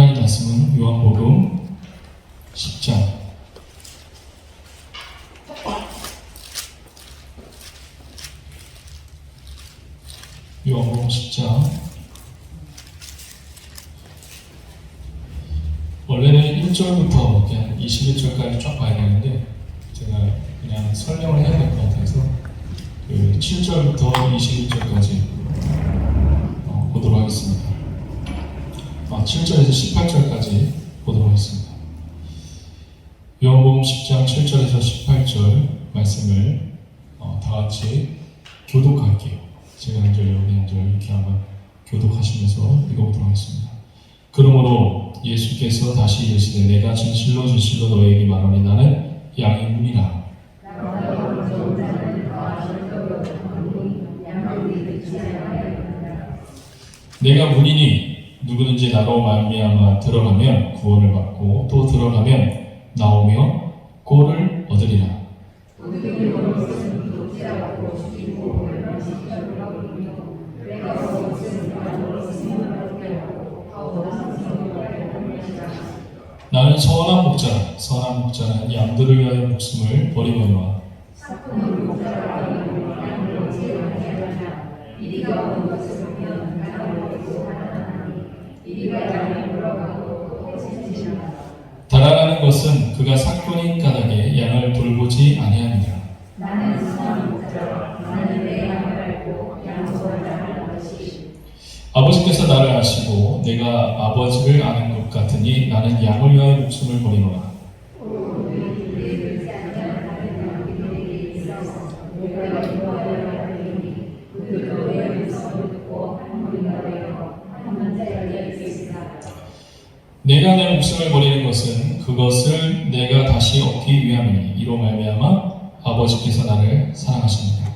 하나님 말씀은 요한복음 10장 요한복음 10장 원래는 1절부터 그냥 21절까지 쫙 봐야 되는데 제가 그냥 설명을 해야 될 것 같아서 그 7절부터 21절까지 어, 보도록 하겠습니다. 아, 7절에서 18절까지 보도록 하겠습니다. 요한복음 10장 7절에서 18절 말씀을 어, 다 같이 교독할게요. 제가 한 절, 여러분이 한 절 이렇게 한번 교독하시면서 읽어보도록 하겠습니다. 그러므로 예수께서 다시 이르시되 내가 진실로 진실로 너에게 말하니 나는 문이라 내가 문이니 누구든지 나로 말미암아 들어가면 구원을 받고 또 들어가면 나오며 꼴을 얻으리라. 나는 선한 목자라. 선한 목자는 양들을 위하여 목숨을 버리거니와 달아나는 것은 그가 사건인 까닭에 양을 돌보지 아니하니라. 아버지께서 나를 아시고 내가 아버지를 아는 것 같으니 나는 양을 위하여 목숨을 버리노라 내가 내 목숨을 버리는 것은 그것을 내가 다시 얻기 위함이니 이로 말미암아 아버지께서 나를 사랑하십니다.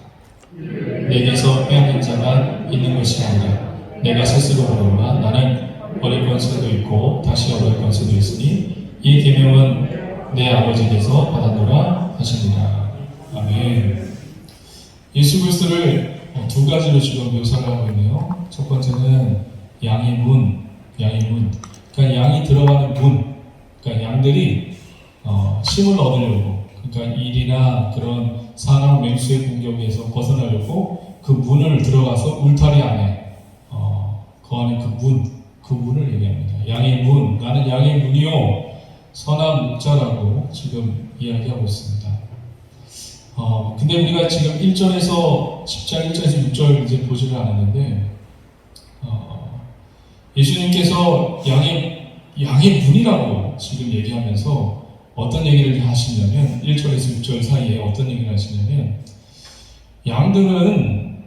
내게서 빼앗는 자가 있는 것이 아니라 내가 스스로 버리노라 나는 버릴 건수도 있고 다시 얻을 건수도 있으니 이 계명은 내 아버지께서 받았노라 하시니라. 아멘. 예수 그리스도를 어, 두 가지로 지금 묘사를 하고 있네요. 첫 번째는 양의 문, 양의 문. 그러니까 양이 들어가는 문. 그러니까 양들이 어, 힘을 얻으려고, 그러니까 일이나 그런 사나운 맹수의 공격에서 벗어나려고 그 문을 들어가서 울타리 안에 어, 거하는 그 문, 그 문을 얘기합니다. 양의 문, 나는 양의 문이요 선한 목자라고 지금 이야기하고 있습니다. 어, 근데 우리가 지금 1절에서 10장 1절에서 6절 이제 보지를 않았는데, 어, 예수님께서 양의, 양의 문이라고 지금 얘기하면서 어떤 얘기를 하시냐면, 1절에서 6절 사이에 어떤 얘기를 하시냐면, 양들은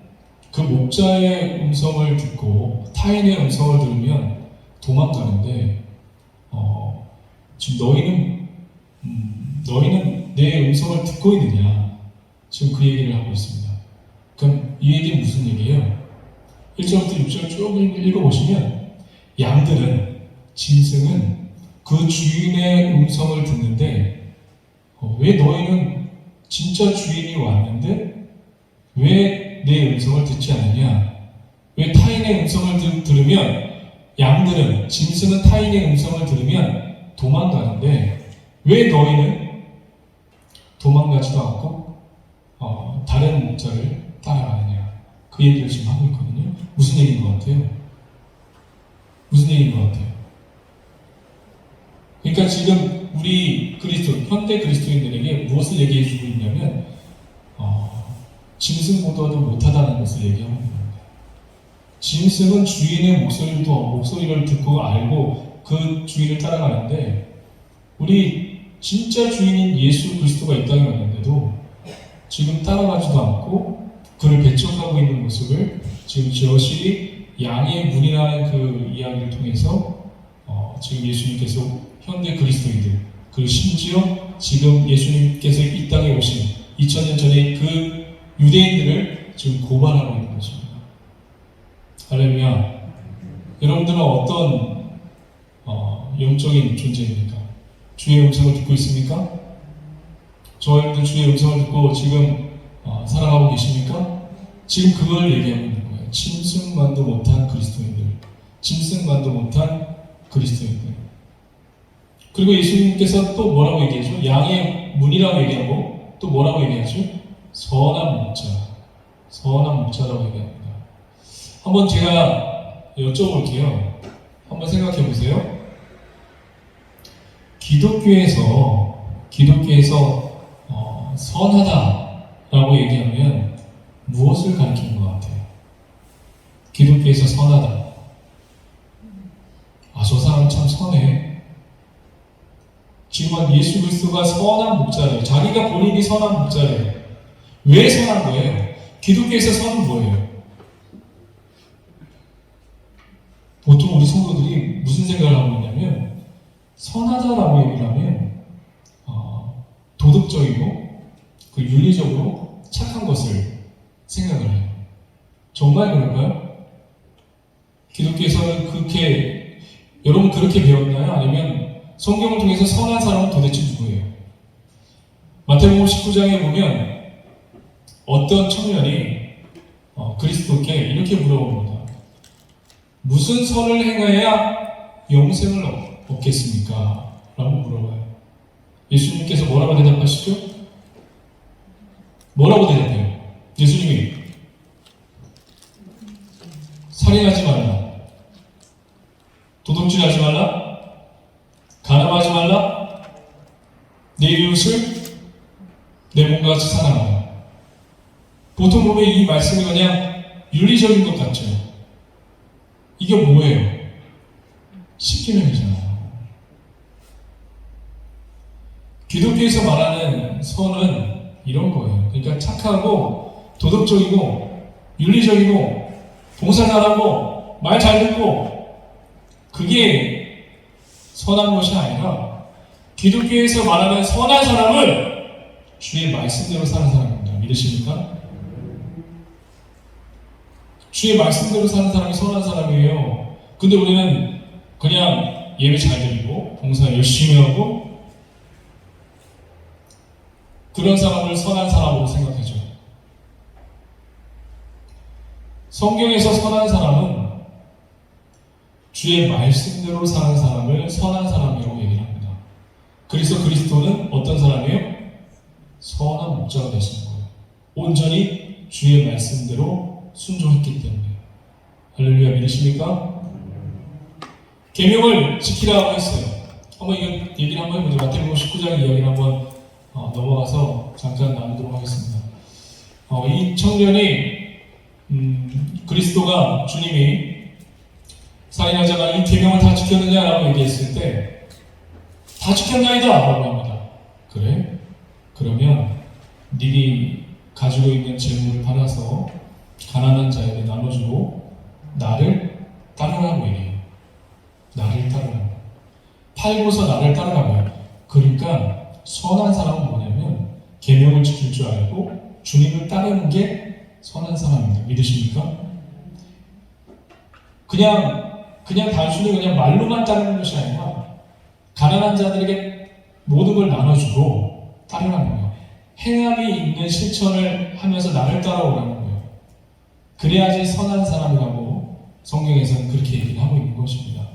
그 목자의 음성을 듣고 타인의 음성을 들으면 도망가는데, 어, 지금 너희는, 음, 너희는 내 음성을 듣고 있느냐? 지금 그 얘기를 하고 있습니다. 그럼 이 얘기는 무슨 얘기예요? 1절부터 6절 쭉 읽어보시면 양들은 짐승은 그 주인의 음성을 듣는데 어, 왜 너희는 진짜 주인이 왔는데 왜 내 음성을 듣지 않느냐? 왜 타인의 음성을 들, 들으면 양들은 짐승은 타인의 음성을 들으면 도망가는데 왜 너희는 도망가지도 않고 어, 다른 목자를 따라가느냐 그 얘기를 지금 하고 있거든요. 무슨 얘기인 것 같아요? 무슨 얘기인 것 같아요? 그러니까 지금 우리 그리스도 현대 그리스도인들에게 무엇을 얘기해 주고 있냐면 어, 짐승보다도 못하다는 것을 얘기하고 있는 겁니다. 짐승은 주인의 목소리도 목소리를 듣고 알고 그 주인을 따라가는데 우리 진짜 주인인 예수 그리스도가 이 땅에 왔는데도 지금 따라가지도 않고 그를 배척하고 있는 모습을 지금 여실히 양의 문이라는 그 이야기를 통해서 어, 지금 예수님께서 현대 그리스도인들 그리고 심지어 지금 예수님께서 이 땅에 오신 2000년 전에 그 유대인들을 지금 고발하고 있는 것입니다. 할렐루야. 여러분들은 어떤 어, 영적인 존재입니까? 주의 음성을 듣고 있습니까? 저 여러분들 주의 음성을 듣고 지금 어, 살아가고 계십니까? 지금 그걸 거예요. 짐승만도 못한 그리스도인들, 짐승만도 못한 그리스도인들. 그리고 예수님께서 또 뭐라고 얘기하죠? 양의 문이라고 얘기하고 또 뭐라고 얘기하죠? 선한 목자. 선한 목자라고 얘기합니다. 한번 제가 여쭤볼게요. 한번 생각해 보세요. 기독교에서 기독교에서 어, 선하다라고 얘기하면 무엇을 가리키는 것 같아요? 기독교에서 선하다. 아, 저 사람 참 선해. 지금 예수 그리스도가 선한 목자래요. 자기가 본인이 선한 목자래요. 왜 선한 거예요? 기독교에서 선은 뭐예요? 보통 우리 성도들이 무슨 생각을 하고 있냐면 선하다라고 얘기를 하면 어, 도덕적이고 그 윤리적으로 착한 것을 생각을 해요. 정말 그럴까요? 기독교에서는 그렇게 여러분 그렇게 배웠나요? 아니면 성경을 통해서 선한 사람은 도대체 누구예요? 마태복음 19장에 보면 어떤 청년이 어, 그리스도께 이렇게 물어봅니다. 무슨 선을 행해야 영생을 얻- 얻겠습니까? 라고 물어봐요. 예수님께서 뭐라고 대답하시죠? 뭐라고 대답해요? 예수님이 살인하지 말라. 도둑질하지 말라. 가늠하지 말라. 내 이웃을 내 몸과 같이 사랑하라. 보통 보면 이 말씀이 그냥 윤리적인 것 같죠. 이게 뭐예요? 십계명이잖아요. 기독교에서 말하는 선은 이런 거예요. 그러니까 착하고 도덕적이고 윤리적이고 봉사 잘하고 말 잘 듣고 그게 선한 것이 아니라 기독교에서 말하는 선한 사람은 주의 말씀대로 사는 사람입니다. 믿으십니까? 주의 말씀대로 사는 사람이 선한 사람이에요. 근데 우리는 그냥 예배 잘 드리고 봉사 열심히 하고 그런 사람을 선한 사람으로 생각하죠. 성경에서 선한 사람은 주의 말씀대로 사는 사람을 선한 사람이라고 얘기를 합니다. 그래서 그리스도는 어떤 사람이에요? 선한 목자가 되신 거예요. 온전히 주의 말씀대로 순종했기 때문에. 할렐루야 믿으십니까? 계명을 지키라고 했어요. 한번 이거 얘기를 한번 해보죠. 마태복음 19장 이야기를 한번 어, 넘어가서 잠깐 나누도록 하겠습니다. 어, 이 청년이 음, 그리스도가 주님이 살인하자가 이 계명을 다 지켰느냐라고 얘기했을 때 다 지켰나이다 라고 합니다. 그래? 그러면 니이 가지고 있는 재물을 팔아서 가난한 자에게 나눠주고 나를 따르라고 얘기해요. 나를 따르라고. 팔고서 나를 따르라고요. 그러니까 선한 사람은 뭐냐면 계명을 지킬 줄 알고 주님을 따르는 게 선한 사람입니다. 믿으십니까? 그냥 그냥 단순히 그냥 말로만 따르는 것이 아니라 가난한 자들에게 모든 걸 나눠주고 따르라는 거예요. 행함이 있는 실천을 하면서 나를 따라오라는 거예요. 그래야지 선한 사람이라고 성경에서는 그렇게 얘기를 하고 있는 것입니다.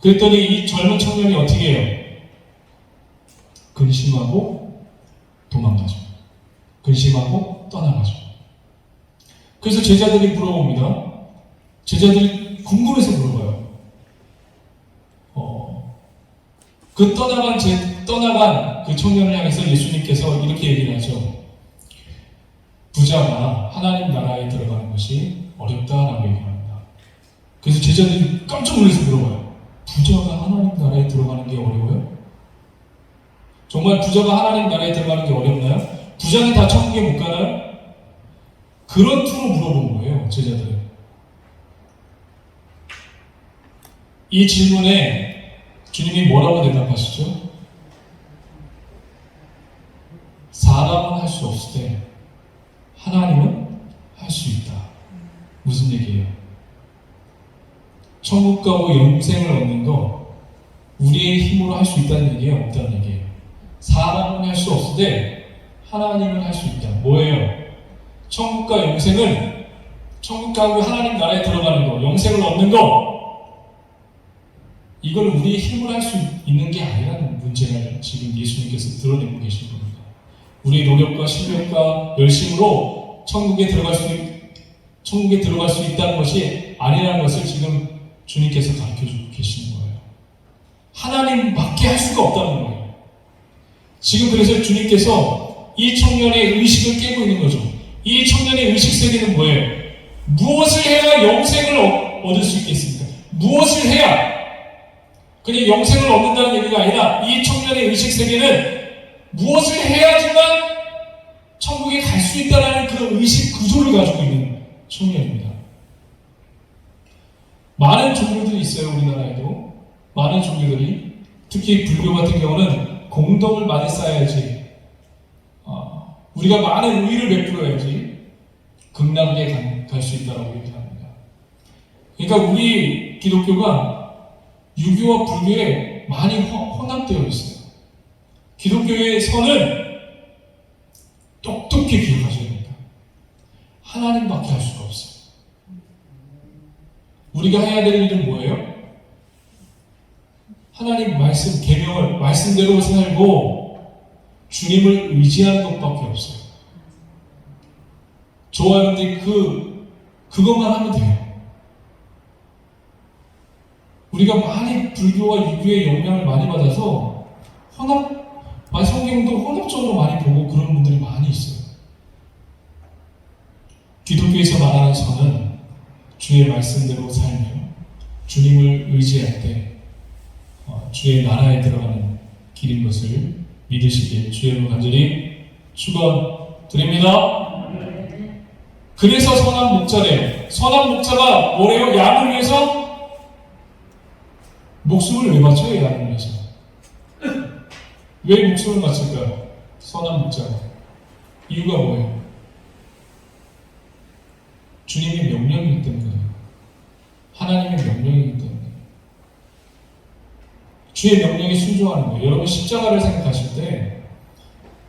그랬더니 이 젊은 청년이 어떻게 해요? 근심하고 도망가죠. 근심하고 떠나가죠. 그래서 제자들이 물어봅니다. 제자들이 궁금해서 물어봐요. 어, 그 떠나간 제 떠나간 그 청년을 향해서 예수님께서 이렇게 얘기를 하죠. 부자가 하나님 나라에 들어가는 것이 어렵다라고 얘기합니다. 그래서 제자들이 깜짝 놀라서 물어봐요. 부자가 하나님 나라에 들어가는 게 어려워요? 정말 부자가 하나님 나라에 들어가는 게 어렵나요? 부자는 다 천국에 못 가나요? 그런 투로 물어본 거예요, 제자들은. 이 질문에 주님이 뭐라고 대답하시죠? 사람은 할 수 없을 때 하나님은 할 수 있다. 무슨 얘기예요? 천국 가고 영생을 얻는 거 우리의 힘으로 할 수 있다는 얘기예요? 없다는 얘기예요? 사람은 할 수 없을 때 하나님은 할 수 있다. 뭐예요? 천국과 영생은 천국 가고 하나님 나라에 들어가는 거, 영생을 얻는 거 이걸 우리의 힘으로 할 수 있는 게 아니라는 문제를 지금 예수님께서 드러내고 계신 겁니다. 우리의 노력과 실력과 열심으로 천국에 들어갈 수 천국에 들어갈 수 있다는 것이 아니라는 것을 지금 주님께서 가르쳐 주고 계시는 거예요. 하나님밖에 할 수가 없다는 거예요. 지금 그래서 주님께서 이 청년의 의식을 깨고 있는 거죠. 이 청년의 의식 세계는 뭐예요? 무엇을 해야 영생을 얻- 얻을 수 있겠습니까? 무엇을 해야 그냥 영생을 얻는다는 얘기가 아니라 이 청년의 의식 세계는 무엇을 해야지만 천국에 갈 수 있다는 그런 의식 구조를 가지고 있는 청년입니다. 많은 종교들이 있어요, 우리나라에도. 많은 종교들이. 특히 불교 같은 경우는 공덕을 많이 쌓아야지. 어, 우리가 많은 의를 베풀어야지 극락에 갈 수 있다고 얘기합니다. 그러니까 우리 기독교가 유교와 불교에 많이 허- 혼합되어 있어요. 기독교의 선은 똑똑히 기억하셔야 됩니다. 하나님밖에 할 수가 없어요. 우리가 해야 될 일은 뭐예요? 하나님 말씀, 계명을 말씀대로 살고 주님을 의지하는 것밖에 없어요. 좋아하는데 그 그것만 하면 돼요. 우리가 많이 불교와 유교의 영향을 많이 받아서 혼합, 성경도 혼합적으로 많이 보고 그런 분들이 많이 있어요. 기독교에서 말하는 선은 주의 말씀대로 살며 주님을 의지할 때 어, 주의 나라에 들어가는 길인 것을 믿으시길 주의로 간절히 축원드립니다. 그래서 선한 목자래. 선한 목자가 뭐래요? 양을 위해서 목숨을 왜 바쳐요, 양을 위해서? 왜 목숨을 바칠까요? 선한 목자가. 이유가 뭐예요? 주님의 명령이기 때문이에요. 하나님의 명령이기 때문에. 주의 명령에 순종하는 거예요. 여러분 십자가를 생각하실 때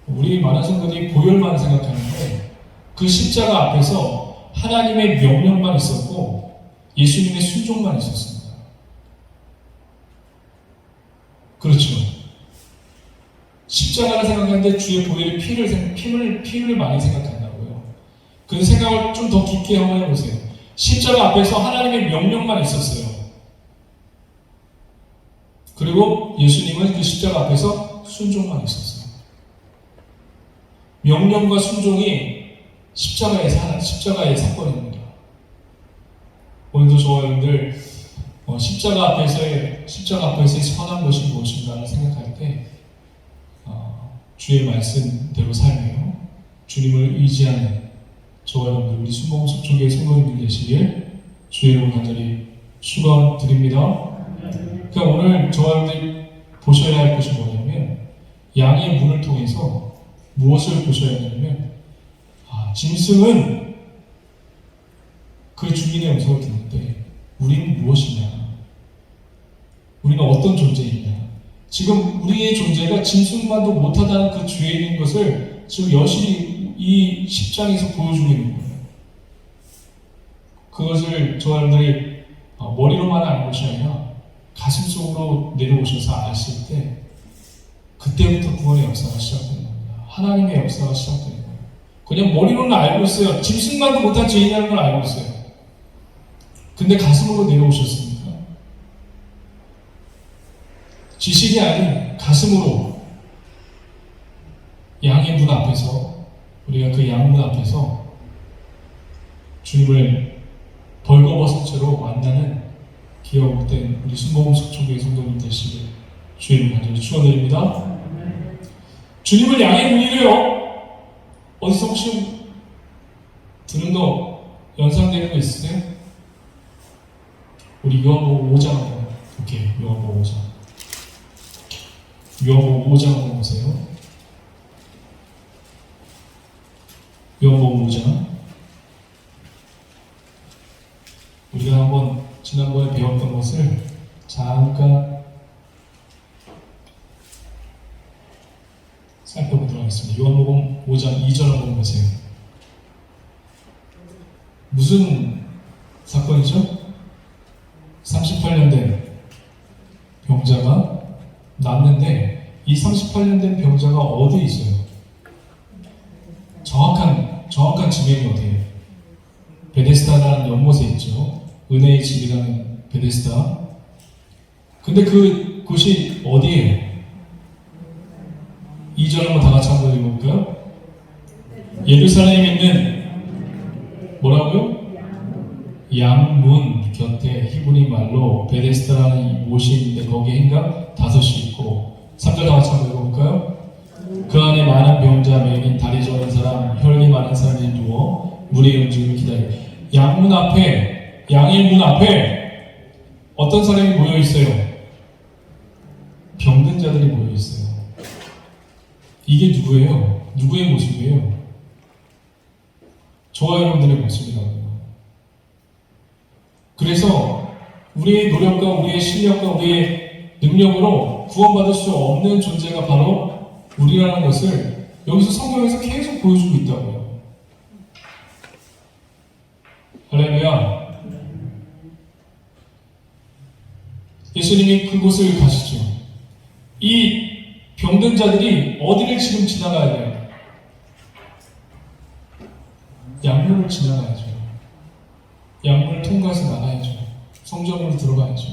우리 많은 성도들이 보혈만 생각하는데 그 십자가 앞에서 하나님의 명령만 있었고 예수님의 순종만 있었습니다. 그렇죠. 십자가를 생각하는데 주의 보혈의 피를 생- 피를 피를 많이 생각한다고요. 그 생각을 좀 더 깊게 한번 해보세요. 십자가 앞에서 하나님의 명령만 있었어요. 그리고 예수님은 그 십자가 앞에서 순종만 있었어요. 명령과 순종이 십자가의 사, 십자가의 사건입니다. 오늘도 저와 여러분들 어, 십자가 앞에서의 십자가 앞에서의 선한 것이 무엇인가를 생각할 때 어, 주의 말씀대로 살며 주님을 의지하는 저와 여러분들 우리 순봉 속촉의 성도님들 되시길 주의 이름 간절히 축원드립니다. 그러니까 오늘 저와 여러분들 보셔야 할 것이 뭐냐면 양의 문을 통해서 무엇을 보셔야 하냐면 아, 짐승은 그 주인의 음성을 듣는데 우리는 무엇이냐? 우리는 어떤 존재이냐? 지금 우리의 존재가 짐승만도 못하다는 그 주인인 것을 지금 여실히 이 10장에서 보여주고 있는 거예요. 그것을 여러분들이 어, 머리로만 아는 것이 아니라 가슴 속으로 내려오셔서 아실 때 그때부터 구원의 역사가 시작되는 겁니다. 하나님의 역사가 시작되는 거예요. 그냥 머리로는 알고 있어요. 짐승만도 못한 죄인이라는 걸 알고 있어요. 근데 가슴으로 내려오셨습니까? 지식이 아닌 가슴으로 양의 문 앞에서 우리가 그 양문 앞에서 주님을 벌거벗은 채로 만나는 기억 못된 우리 순복음 속촉의 성도님 되시길 주님 간절히 축원드립니다. 주님을 양의 문이래요. 어디서 혹시 들은 거 연상되는 거 있으세요? 우리 요한복음 5장 한번 볼게요. 요한복음 5장. 요한복음 5장 한번 보세요. 요한복음 5장. 우리가 한번 지난번에 배웠던 것을 잠깐 살펴보도록 하겠습니다. 요한복음 5장 2절 한번 보세요. 무슨 사건이죠? 38년 된 때문에 이 38년 된 병자가 어디에 있어요? 정확한 정확한 지명이 어디예요? 베데스다라는 연못에 있죠. 은혜의 집이라는 베데스다. 근데 그 곳이 어디예요? 2절 한번 다 같이 한번 읽어볼까요? 예루살렘에 있는 뭐라고요? 양문 곁에 히브리 말로 베데스다라는 이 못이 있는데 거기에 행각 다섯이 있고 3절 다 같이 한번 읽어볼까요? 그 안에 많은 병자 매인 다리 저린 사람 혈기 많은 사람이 누워 물의 움직임을 기다려 양문 앞에 양의 문 앞에 어떤 사람이 모여 있어요? 병든 자들이 모여 있어요. 이게 누구예요? 누구의 모습이에요? 저와 여러분들의 모습이라고요. 그래서 우리의 노력과 우리의 실력과 우리의 능력으로 구원받을 수 없는 존재가 바로 우리라는 것을 여기서 성경에서 계속 보여주고 있다고요. 할렐루야. 예수님이 그곳을 가시죠. 이 병든 자들이 어디를 지금 지나가야 돼요? 양문을 지나가야죠. 양문을 통과해서 나가야죠. 성전으로 들어가야죠.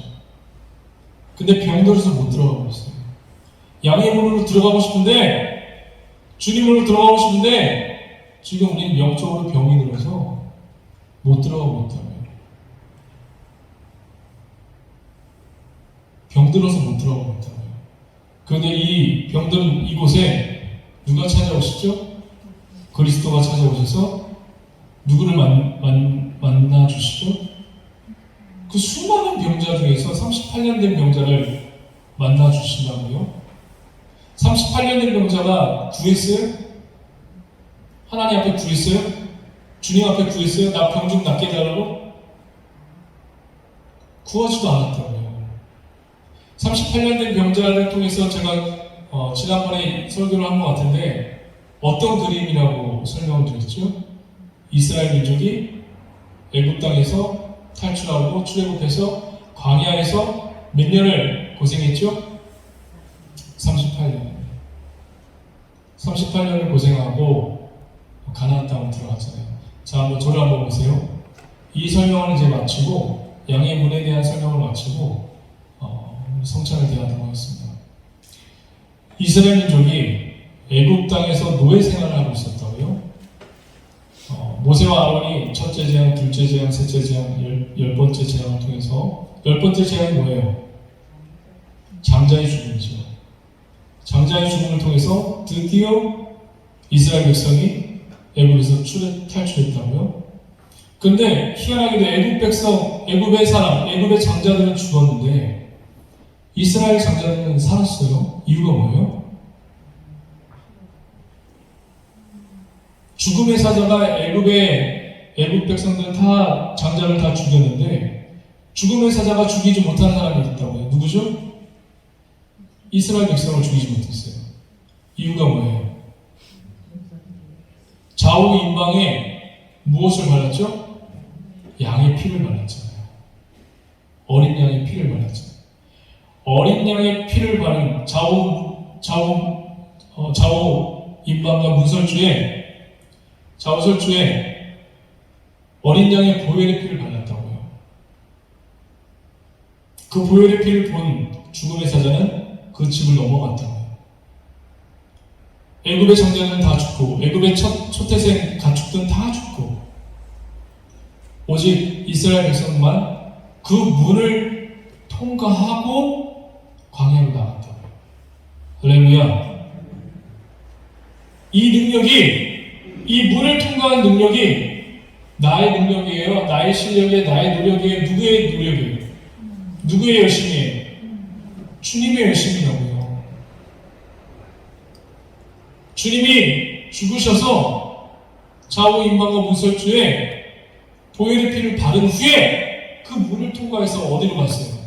근데 병들어서 못 들어가고 있어요. 양의 문으로 들어가고 싶은데 주님으로 들어가고 싶은데 지금 우리는 영적으로 병이 들어서 못 들어가고 있다고요. 병들어서 못 들어가고 있다고요. 그런데 이 병든 이곳에 누가 찾아오시죠? 그리스도가 찾아오셔서 누구를 만, 만, 만나 주시죠? 그 수많은 병자 중에서 38년 된 병자를 만나 주신다고요? 38년 된 병자가 구했어요? 하나님 앞에 구했어요? 주님 앞에 구했어요? 나 병 좀 낫게 해달라고? 구하지도 않았다고요. 38년 된 병자를 통해서 제가 어, 지난번에 설교를 한 것 같은데 어떤 그림이라고 설명을 드렸죠? 이스라엘 민족이 애굽 땅에서 탈출하고 출애굽해서 광야에서 몇 년을 고생했죠? 38년. 38년을 고생하고 가나안 땅으로 들어갔잖아요. 자, 한번 저를 한번 보세요. 이 설명을 이제 마치고 양의 문에 대한 설명을 마치고 어, 성찬을 대하도록 하겠습니다. 이스라엘 민족이 애굽 땅에서 노예 생활을 하고 있었다고요. 어, 모세와 아론이 첫째 재앙, 둘째 재앙, 셋째 재앙, 열, 열 번째 재앙을 통해서 열 번째 재앙이 뭐예요? 장자의 죽음이죠. 장자의 죽음을 통해서 드디어 이스라엘 백성이 애굽에서 탈출했다고요. 근데 희한하게도 애굽 백성, 애굽의 사람, 애굽의 장자들은 죽었는데 이스라엘 장자들은 살았어요. 이유가 뭐예요? 죽음의 사자가 애굽의 애굽 백성들 다 장자를 다 죽였는데 죽음의 사자가 죽이지 못한 사람이 있다고요. 누구죠? 이스라엘 백성을 죽이지 못했어요. 이유가 뭐예요? 좌우 임방에 무엇을 발랐죠? 양의 피를 발랐잖아요. 어린 양의 피를 발랐잖아요. 어린 양의 피를 바른 좌우 좌우 어, 좌우 임방과 문설주에 좌우설주에 어린 양의 보혈의 피를 발랐다고요. 그 보혈의 피를 본 죽음의 사자는 그 집을 넘어갔다고요. 애굽의 장자는 다 죽고 애굽의 첫 초태생 가축들은 다 죽고 오직 이스라엘 백성만 그 문을 통과하고 광야로 나갔다고요. 할렐루야. 이 능력이 이 문을 통과한 능력이 나의 능력이에요. 나의 실력이에요. 나의 노력이에요. 누구의 노력이에요? 누구의 열심이에요? 주님의 열심이라고요. 주님이 죽으셔서 좌우 임방과 문설주에 보혈의 피를 바른 후에 그 문을 통과해서 어디로 갔어요?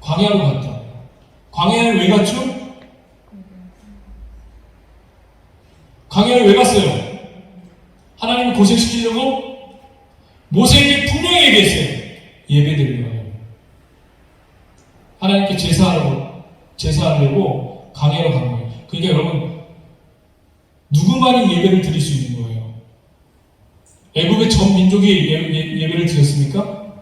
광야로 갔다. 광야를 왜 갔죠? 광야를 왜 갔어요? 하나님을 고생시키려고 모세에게 분명히 얘기했어요. 예배 드리려고. 하나님께 제사하라고 제사하려고 강해로 간 거예요. 그러니까 여러분 누구만이 예배를 드릴 수 있는 거예요? 애굽의 전 민족이 예, 배를 드렸습니까?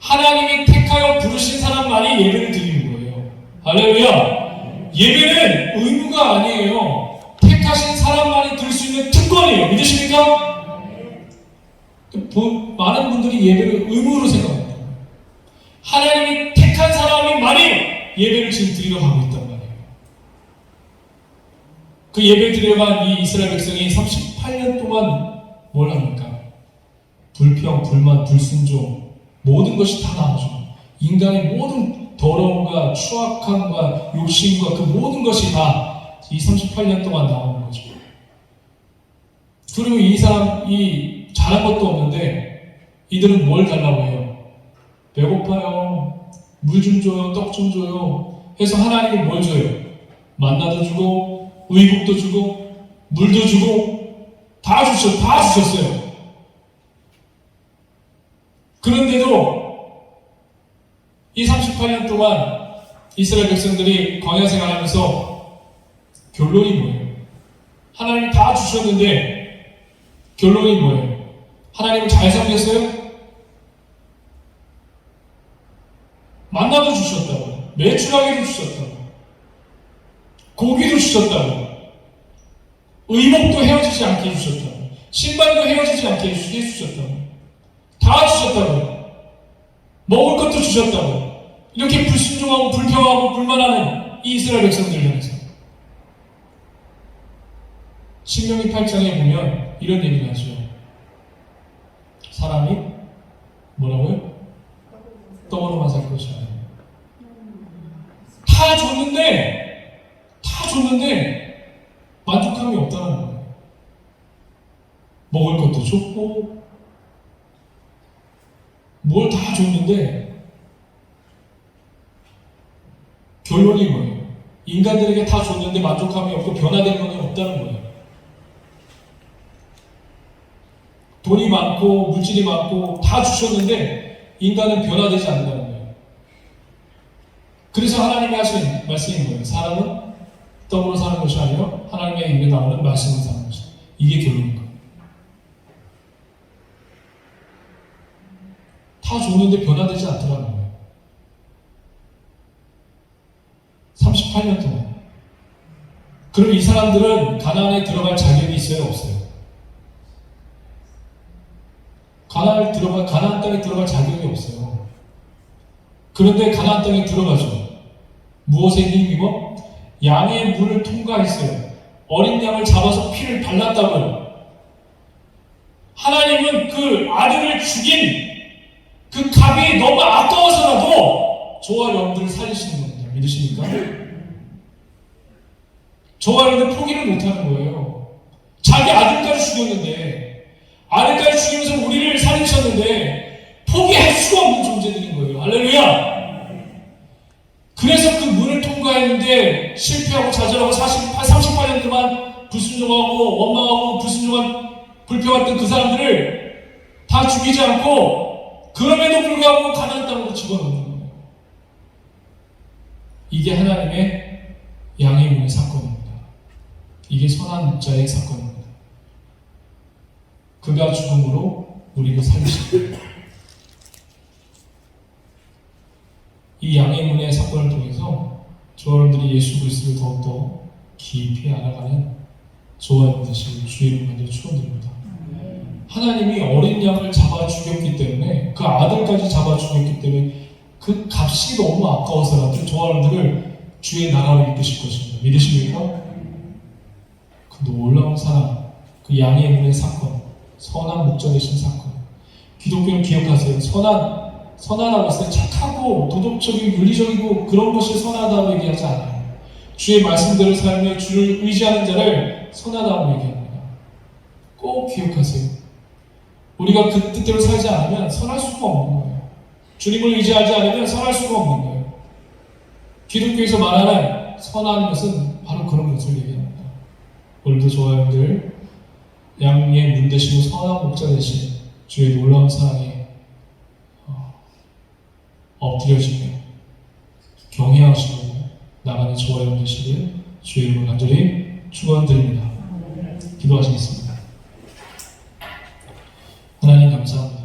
하나님이 택하여 부르신 사람만이 예배를 드리는 거예요. 할렐루야! 예배는 의무가 아니에요. 택하신 사람만이 드릴 수 있는 특권이에요. 믿으십니까? 보- 많은 분들이 예배를 의무로 생각합니다. 하나님이 택한 사람이 많이 예배를 지금 드리러 가고 있단 말이에요. 그 예배 드려간 이 이스라엘 백성이 38년 동안 뭘 합니까? 불평, 불만, 불순종 모든 것이 다 나오죠. 인간의 모든 더러움과 추악함과 욕심과 그 모든 것이 다 이 38년 동안 나오는 거죠. 그리고 이 사람 이 잘한 것도 없는데 이들은 뭘 달라고 해요? 배고파요. 물 좀 줘요. 떡 좀 줘요. 해서 하나님이 뭘 줘요? 만나도 주고 의복도 주고 물도 주고 다 주셨 다 주셨어요. 그런데도 이 38년 동안 이스라엘 백성들이 광야 생활하면서 결론이 뭐예요? 하나님이 다 주셨는데 결론이 뭐예요? 하나님을 잘 섬겼어요? 만나도 주셨다고 매출하게도 주셨다고 고기도 주셨다고 의복도 헤어지지 않게 해주셨다고 신발도 헤어지지 않게 해주- 해주셨다고 다 주셨다고 먹을 것도 주셨다고 이렇게 불순종하고 불평하고 불만하는 이 이스라엘 백성들 향해서 신명기 8장에 보면 이런 얘기를 하죠 사람이 뭐라고요? 떡으로만 살 것이 아니에요 다 줬는데 다 줬는데 만족함이 없다는 거예요 먹을 것도 줬고 뭘 다 줬는데 결론이 뭐예요? 인간들에게 다 줬는데 만족함이 없고 변화된 건 없다는 거예요. 돈이 많고 물질이 많고 다 주셨는데 인간은 변화되지 않는다는 거예요. 그래서 하나님이 하신 말씀인 거예요. 사람은 떡으로 사는 것이 아니라 하나님의 입에 나오는 말씀으로 사는 것이다. 이게 결론인 거예요. 다 줬는데 변화되지 않더라는 거예요. 38년 동안. 그럼 이 사람들은 가나안에 들어갈 자격이 있어요, 없어요? 가나안에 들어갈 가나안 땅에 들어갈 자격이 없어요. 그런데 가나안 땅에 들어가죠. 무엇에 힘입어? 양의 물을 통과했어요. 어린 양을 잡아서 피를 발랐다고요. 하나님은 그 아들을 죽인 그 값이 너무 아까워서라도 저와 여러분들을 살리시는 겁니다. 믿으십니까? 저와 여러분들 포기를 못하는 거예요. 자기 아들까지 죽였는데 아들까지 죽이면서 우리를 살리셨는데 포기할 수가 없는 존재들인 거예요. 할렐루야! 그래서 그 문을 통과했는데 실패하고 좌절하고 48, 38년 동안 불순종하고 원망하고 불순종한 불평했던 그 사람들을 다 죽이지 않고 그럼에도 불구하고 가나안 땅으로 집어넣는 거예요. 이게 하나님의 양의 문의 사건입니다. 이게 선한 자의 사건입니다. 그가 죽음으로 살리신 거예요. 이 양의 문의 사건을 통해서 여러분들이 예수 그리스도를 더욱더 깊이 알아가는 저와 여러분 되시길 주의 이름으로 축원드립니다. 하나님이 어린 양을 잡아 죽였기 때문에 그 아들까지 잡아 죽였기 때문에 그 값이 너무 아까워서라도 여러분들을 주의 나라로 이끄실 것입니다. 믿으십니까? 그 놀라운 사랑, 그 양의 문의 사건, 선한 목적이신 사건. 기독교는 기억하세요. 선한 선하다고 했을 때 착하고 도덕적이고 윤리적이고 그런 것이 선하다고 얘기하지 않아요. 주의 말씀대로 살며 주를 의지하는 자를 선하다고 얘기합니다. 꼭 기억하세요. 우리가 그 뜻대로 살지 않으면 선할 수가 없는 거예요. 주님을 의지하지 않으면 선할 수가 없는 거예요. 기독교에서 말하는 선한 것은 바로 그런 것을 얘기합니다. 오늘도 저와 여러분들 양의 문 되시고 선한 목자 되신 주의 놀라운 사랑에 어, 엎드려지며 경외하시고 나가는 저와 되시길 주의 이름으로 간절히 축원드립니다. 기도하시겠습니다. 하나님 감사합니다.